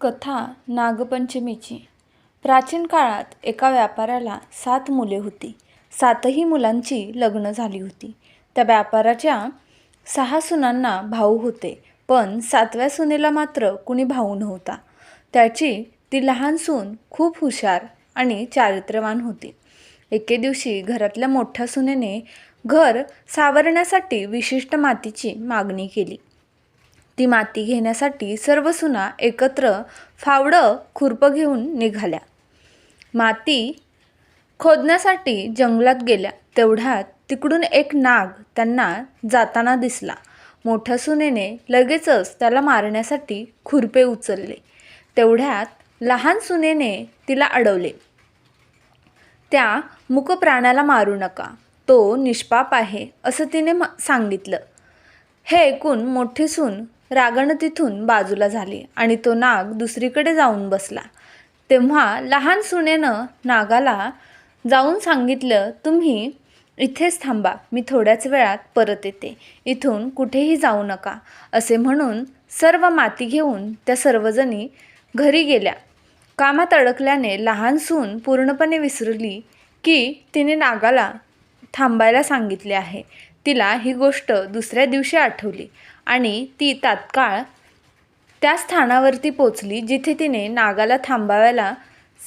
कथा नागपंचमीची. प्राचीन काळात एका व्यापाऱ्याला सात मुले होती. सातही मुलांची लग्न झाली होती. त्या व्यापाराच्या सहा सुनांना भाऊ होते पण सातव्या सुनेला मात्र कुणी भाऊ नव्हता. त्याची ती लहान सून खूप हुशार आणि चारित्र्यवान होती. एके दिवशी घरातल्या मोठ्या सुनेने घर सावरण्यासाठी विशिष्ट मातीची मागणी केली. ती माती घेण्यासाठी सर्व सुना एकत्र फावडं खुरपं घेऊन निघाल्या. माती खोदण्यासाठी जंगलात गेल्या. तेवढ्यात तिकडून एक नाग त्यांना जाताना दिसला. मोठ्या सुनेने लगेचच त्याला मारण्यासाठी खुरपे उचलले. तेवढ्यात लहान सुनेने तिला अडवले. त्या मुकप्राण्याला मारू नका. तो निष्पाप आहे असं तिने म- सांगितलं. हे ऐकून मोठी सून रागण तिथून बाजूला झाली आणि तो नाग दुसरीकडे जाऊन बसला. तेव्हा लहान सुनेनं नागाला जाऊन सांगितलं तुम्ही इथेच थांबा मी थोड्याच वेळात परत येते. इथून कुठेही जाऊ नका. असे म्हणून सर्व माती घेऊन त्या सर्वजणी घरी गेल्या. कामात अडकल्याने लहान सून पूर्णपणे विसरली की तिने नागाला थांबायला सांगितले आहे. तिला ही गोष्ट दुसऱ्या दिवशी आठवली आणि ती तात्काळ त्या स्थानावरती पोचली जिथे तिने नागाला थांबावायला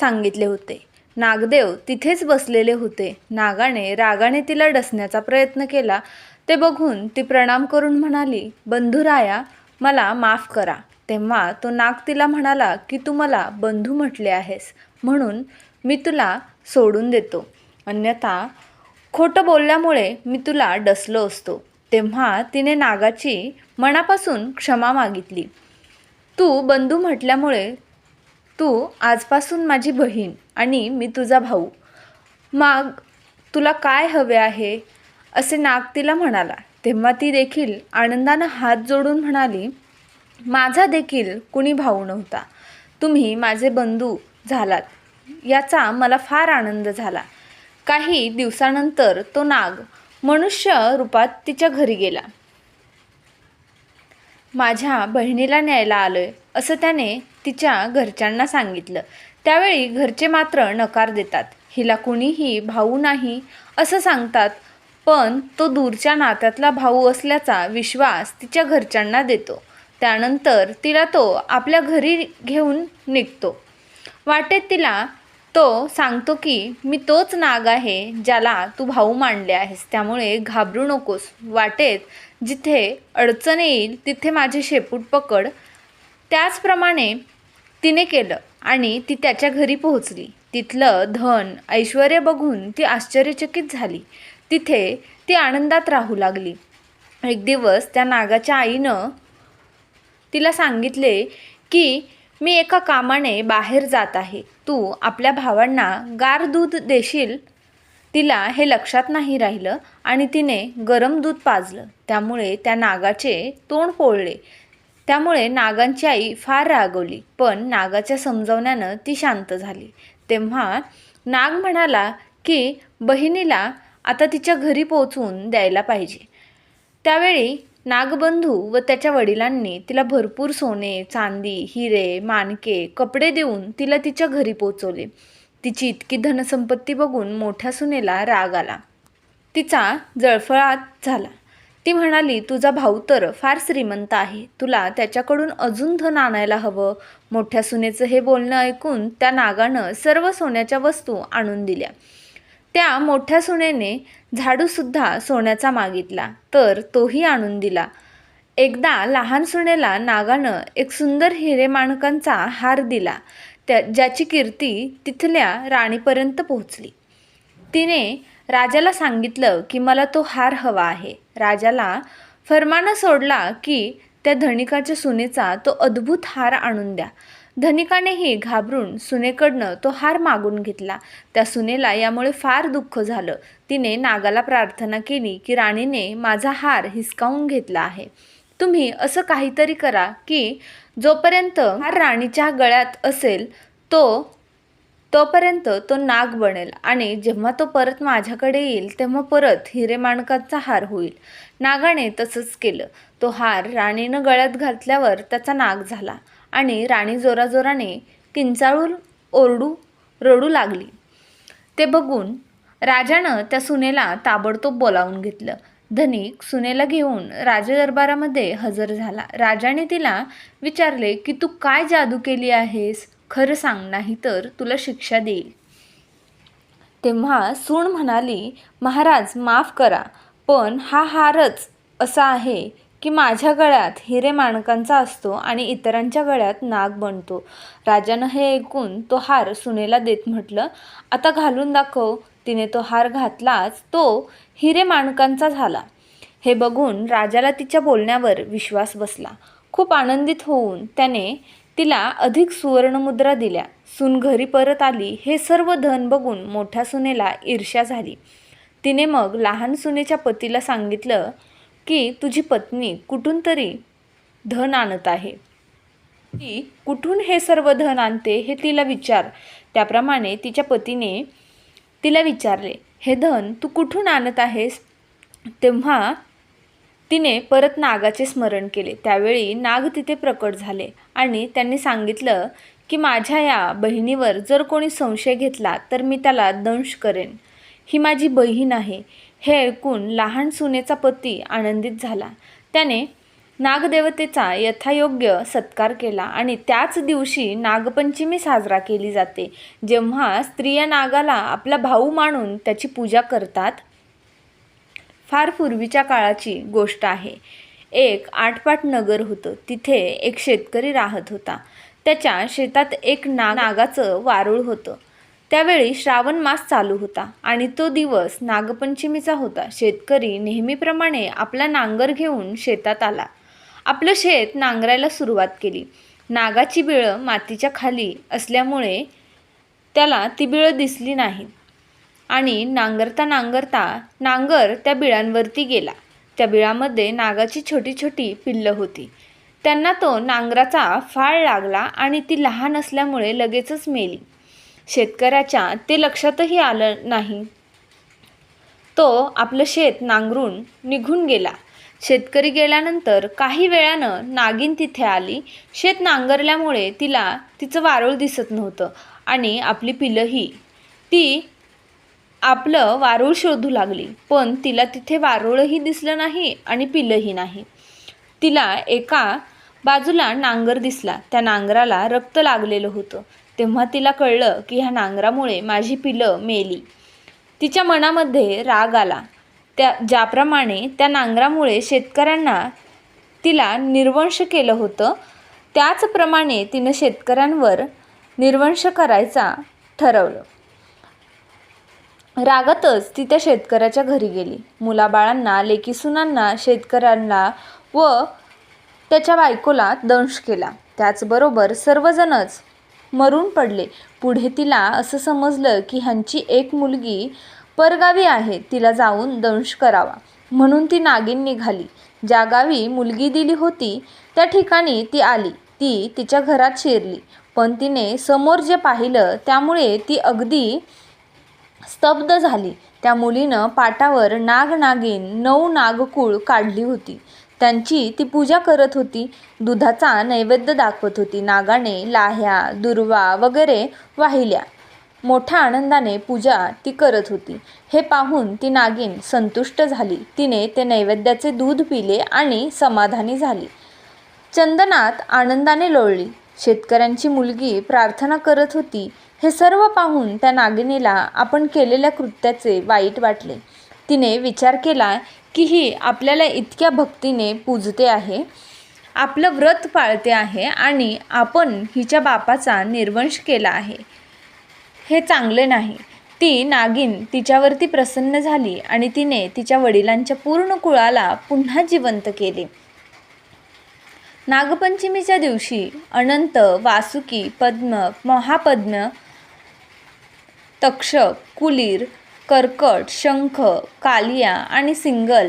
सांगितले होते. नागदेव तिथेच बसलेले होते. नागाने रागाने तिला डसण्याचा प्रयत्न केला. ते बघून ती प्रणाम करून म्हणाली बंधुराया मला माफ करा तेव्हा तो नाग तिला म्हणाला की तू मला बंधू म्हटले आहेस. म्हणून मी तुला सोडून देतो. अन्यथा खोटं बोलल्यामुळे मी तुला डसलो असतो. तेव्हा तिने नागाची मनापासून क्षमा मागितली. तू बंधू म्हटल्यामुळे तू आजपासून माझी बहीण आणि मी तुझा भाऊ. मग तुला काय हवे आहे? असे नाग तिला म्हणाला. तेव्हा ती देखील आनंदानं हात जोडून म्हणाली माझा देखील कुणी भाऊ नव्हता. तुम्ही माझे बंधू झालात. याचा मला फार आनंद झाला. काही दिवसानंतर तो नाग मनुष्य रूपात तिच्या घरी गेला. माझ्या बहिणीला न्यायला आलोय असं त्याने तिच्या घरच्यांना सांगितलं. त्यावेळी घरचे मात्र नकार देतात. हिला कुणीही भाऊ नाही असं सांगतात पण तो दूरच्या नात्यातला भाऊ असल्याचा विश्वास तिच्या घरच्यांना देतो. त्यानंतर तिला तो आपल्या घरी घेऊन निघतो. वाटेत तिला तो सांगतो की मी तोच नाग आहे ज्याला तू भाऊ मानले आहेस. त्यामुळे घाबरू नकोस. वाटेत जिथे अडचण येईल तिथे माझे शेपूट पकड. त्याचप्रमाणे तिने केलं आणि ती त्याच्या घरी पोहोचली. तिथलं धन ऐश्वर बघून ती आश्चर्यचकित झाली. तिथे ती आनंदात राहू लागली. एक दिवस त्या नागाच्या आईनं तिला सांगितले की मी एका कामाने बाहेर जात आहे. तू आपल्या भावांना गार दूध देशील? तिला हे लक्षात नाही राहिलं आणि तिने गरम दूध पाजलं. त्यामुळे त्या नागाचे तोंड पोळले. त्यामुळे नागांची आई फार रागवली पण नागाच्या समजवण्यानं ती शांत झाली. तेव्हा नाग म्हणाला की बहिणीला आता तिच्या घरी पोचवून द्यायला पाहिजे. त्यावेळी नागबंधू व त्याच्या वडिलांनी तिला भरपूर सोने चांदी हिरे मानके कपडे देऊन तिला तिच्या घरी पोचवले. तिची इतकी धनसंपत्ती बघून मोठ्या सुनेला राग आला. तिचा जळफळात झाला. ती म्हणाली तुझा भाऊ तर फार श्रीमंत आहे. तुला त्याच्याकडून अजून धन आणायला हवं. मोठ्या सुनेचं हे बोलणं ऐकून त्या नागानं सर्व सोन्याच्या वस्तू आणून दिल्या. त्या मोठ्या सुनेने झाडूसुद्धा सोन्याचा मागितला तर तोही आणून दिला. एकदा लहान सुनेला नागानं एक सुंदर हिरेमाणकांचा हार दिला त्या ज्याची कीर्ती तिथल्या राणीपर्यंत पोहोचली. तिने राजाला सांगितलं की मला तो हार हवा आहे. राजाला फरमानं सोडला की त्या धनिकाच्या सुनेचा तो अद्भुत हार आणून द्या. धनिकानेही घाबरून सुनेकडनं तो हार मागून घेतला. त्या सुनेला यामुळे फार दुःख झालं. तिने नागाला प्रार्थना केली की राणीने माझा हार हिसकावून घेतला आहे. तुम्ही असं काहीतरी करा की जोपर्यंत हार राणीच्या गळ्यात असेल तो तोपर्यंत तो नाग बनेल आणि जेव्हा तो परत माझ्याकडे येईल तेव्हा परत हिरेमाणकाचा हार होईल. नागाने तसंच केलं. तो हार राणीनं गळ्यात घातल्यावर त्याचा नाग झाला. आणि राणी जोराजोराने किंचाळून ओरडू रडू लागली. ते बघून राजानं त्या सुनेला ताबडतोब बोलावून घेतलं. धनिक सुनेला घेऊन राजदरबारामध्ये हजर झाला. राजाने तिला विचारले की तू काय जादू केली आहेस? खरं सांग नाही तर तुला शिक्षा देईल. तेव्हा सूण म्हणाली महाराज माफ करा पण हा हारच असा आहे की माझ्या गळ्यात हिरे माणकांचा असतो आणि इतरांच्या गळ्यात नाग बनतो. राजानं हे ऐकून तो हार सुनेला देत म्हटलं आता घालून दाखव तिने तो हार घातलाच तो हिरे माणकांचा झाला. हे बघून राजाला तिच्या बोलण्यावर विश्वास बसला. खूप आनंदित होऊन त्याने तिला अधिक सुवर्णमुद्रा दिल्या. सून घरी परत आली हे सर्व धन बघून मोठ्या सुनेला ईर्ष्या झाली. तिने मग लहान सुनेच्या पतीला सांगितलं की तुझी पत्नी कुठून तरी धन आणत आहे. ती कुठून हे सर्व धन आणते हे तिला विचार. त्याप्रमाणे तिच्या पतीने तिला विचारले हे धन तू कुठून आणत आहेस? तेव्हा तिने परत नागाचे स्मरण केले. त्यावेळी नाग तिथे प्रकट झाले आणि त्यांनी सांगितलं की माझ्या या बहिणीवर जर कोणी संशय घेतला तर मी त्याला दंश करेन. ही माझी बहीण आहे. हे ऐकून लहान सुनेचा पती आनंदित झाला. त्याने नागदेवतेचा यथायोग्य सत्कार केला आणि त्याच दिवशी नागपंचमी साजरा केली जाते. जेव्हा स्त्रिया नागाला आपला भाऊ मानून त्याची पूजा करतात फार पूर्वीच्या काळाची गोष्ट आहे. एक आठपाट नगर होतं. तिथे एक शेतकरी राहत होता. त्याच्या शेतात एक ना नागाचं वारूळ होतं. त्यावेळी श्रावण मास चालू होता आणि तो दिवस नागपंचमीचा होता. शेतकरी नेहमीप्रमाणे आपला नांगर घेऊन शेतात आला. आपलं शेत नांगरायला सुरुवात केली. नागाची बिळं मातीच्या खाली असल्यामुळे त्याला ती बिळं दिसली नाही आणि नांगरता नांगरता नांगर त्या बिळांवरती गेला. त्या बिळामध्ये नागाची छोटी छोटी पिल्लं होती. त्यांना तो नांगराचा फाळ लागला आणि ती लहान असल्यामुळे लगेचच मेली. शेतकऱ्याच्या ते लक्षातही आलं नाही. तो आपलं शेत नांगरून निघून गेला. शेतकरी गेल्यानंतर काही वेळानं नागिन तिथे आली. शेत नांगरल्यामुळे तिला तिचं वारूळ दिसत नव्हतं आणि आपली पिलंही. ती आपलं वारूळ शोधू लागली पण तिला तिथे वारूळही दिसलं नाही आणि पिलंही नाही. तिला एका बाजूला नांगर दिसला. त्या नांगराला रक्त लागलेलं होतं. तेव्हा तिला कळलं की ह्या नांगरामुळे माझी पिलं मेली. तिच्या मनामध्ये राग आला. त्या ज्याप्रमाणे त्या नांगरामुळे शेतकऱ्यांना तिला निर्वंश केलं होतं त्याचप्रमाणे तिनं शेतकऱ्यांवर निर्वंश करायचा ठरवलं. रागातच ती त्या शेतकऱ्याच्या घरी गेली. मुलाबाळांना लेकीसुनांना शेतकऱ्यांना व त्याच्या बायकोला दंश केला. त्याचबरोबर सर्वजणच मरून पडले. पुढे तिला असं समजलं की ह्यांची एक मुलगी परगावी आहे तिला जाऊन दंश करावा. म्हणून ती नागिन निघाली. ज्या गावी मुलगी दिली होती त्या ठिकाणी ती आली. ती तिच्या घरात शिरली. पण तिने समोर जे पाहिलं त्यामुळे ती अगदी स्तब्ध झाली. त्या मुलीनं पाटावर नागनागीन नऊ नागकुळ काढली होती. त्यांची ती पूजा करत होती. दुधाचा नैवेद्य दाखवत होती. नागाने लाह्या दुर्वा वगैरे वाहिल्या. मोठ्या आनंदाने पूजा ती करत होती. हे पाहून ती नागिन संतुष्ट झाली. तिने ते नैवेद्याचे दूध पिले आणि समाधानी झाली. चंदनात आनंदाने लोळली. शेतकऱ्यांची मुलगी प्रार्थना करत होती. हे सर्व पाहून त्या नागिनीला आपण केलेल्या कृत्याचे वाईट वाटले. तिने विचार केला की ही आपल्याला इतक्या भक्तीने पूजते आहे आपलं व्रत पाळते आहे आणि आपण हिच्या बापाचा निर्वंश केला आहे. हे चांगले नाही. ती नागिन तिच्यावरती प्रसन्न झाली आणि तिने तिच्या वडिलांच्या पूर्ण कुळाला पुन्हा जिवंत केले. नागपंचमीच्या दिवशी अनंत वासुकी पद्म महापद्म तक्षक कुलीर कर्कट शंख कालिया आणि सिंगल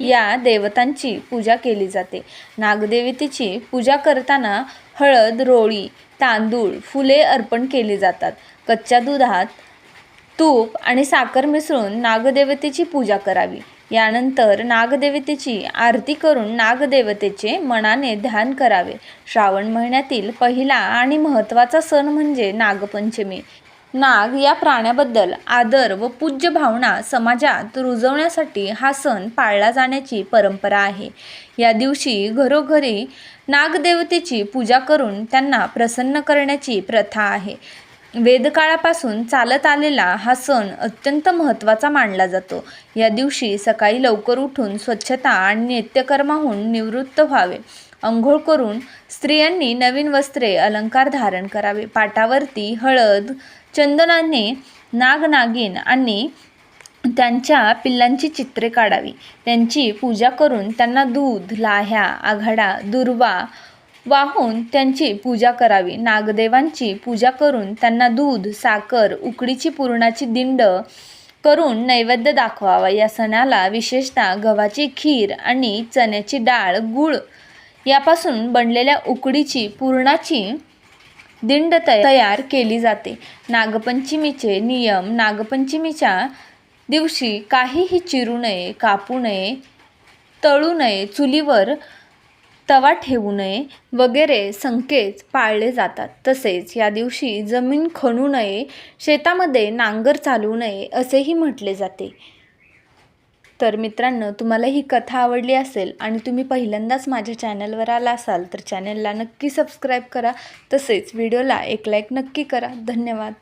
या देवतांची पूजा केली जाते. नागदेवतेची पूजा करताना हळद रोळी तांदूळ फुले अर्पण केली जातात. कच्च्या दुधात तूप आणि साखर मिसळून नागदेवतेची पूजा करावी. यानंतर नागदेवतेची आरती करून नागदेवतेचे मनाने ध्यान करावे. श्रावण महिन्यातील पहिला आणि महत्त्वाचा सण म्हणजे नागपंचमी. नाग या प्राण्याबद्दल आदर व पूज्य भावना समाजात रुजवण्यासाठी हा सण पाळला जाण्याची परंपरा आहे. या दिवशी घरोघरी नागदेवतेची पूजा करून त्यांना प्रसन्न करण्याची प्रथा आहे. वेदकाळापासून चालत आलेला हा सण अत्यंत महत्त्वाचा मानला जातो. या दिवशी सकाळी लवकर उठून स्वच्छता आणि नित्यकर्माहून निवृत्त व्हावे. अंघोळ करून स्त्रियांनी नवीन वस्त्रे अलंकार धारण करावे. पाटावरती हळद चंदनाने नागनागिन आणि त्यांच्या पिल्लांची चित्रे काढावी. त्यांची पूजा करून त्यांना दूध लाह्या आघाडा दुर्वा वाहून त्यांची पूजा करावी. नागदेवांची पूजा करून त्यांना दूध साखर उकडीची पुरणाची दिंड करून नैवेद्य दाखवावा. या सणाला विशेषतः गव्हाची खीर आणि चण्याची डाळ गूळ यापासून बनलेल्या उकडीची पुरणाची दिंड तय- तयार केली जाते. नागपंचमीचे नियम नागपंचमीच्या दिवशी काहीही चिरू नये कापू नये तळू नये चुलीवर तवा ठेवू नये वगैरे संकेत पाळले जातात. तसेच या दिवशी जमीन खणू नये शेतामध्ये नांगर चालवू नये असेही म्हटले जाते. तर मित्रांनो तुम्हाला ही कथा आवडली असेल आणि तुम्ही पहिल्यांदाच माझ्या चॅनलवर आला असाल तर चॅनलला नक्की सबस्क्राईब करा. तसेच व्हिडिओला एक लाईक नक्की करा. धन्यवाद.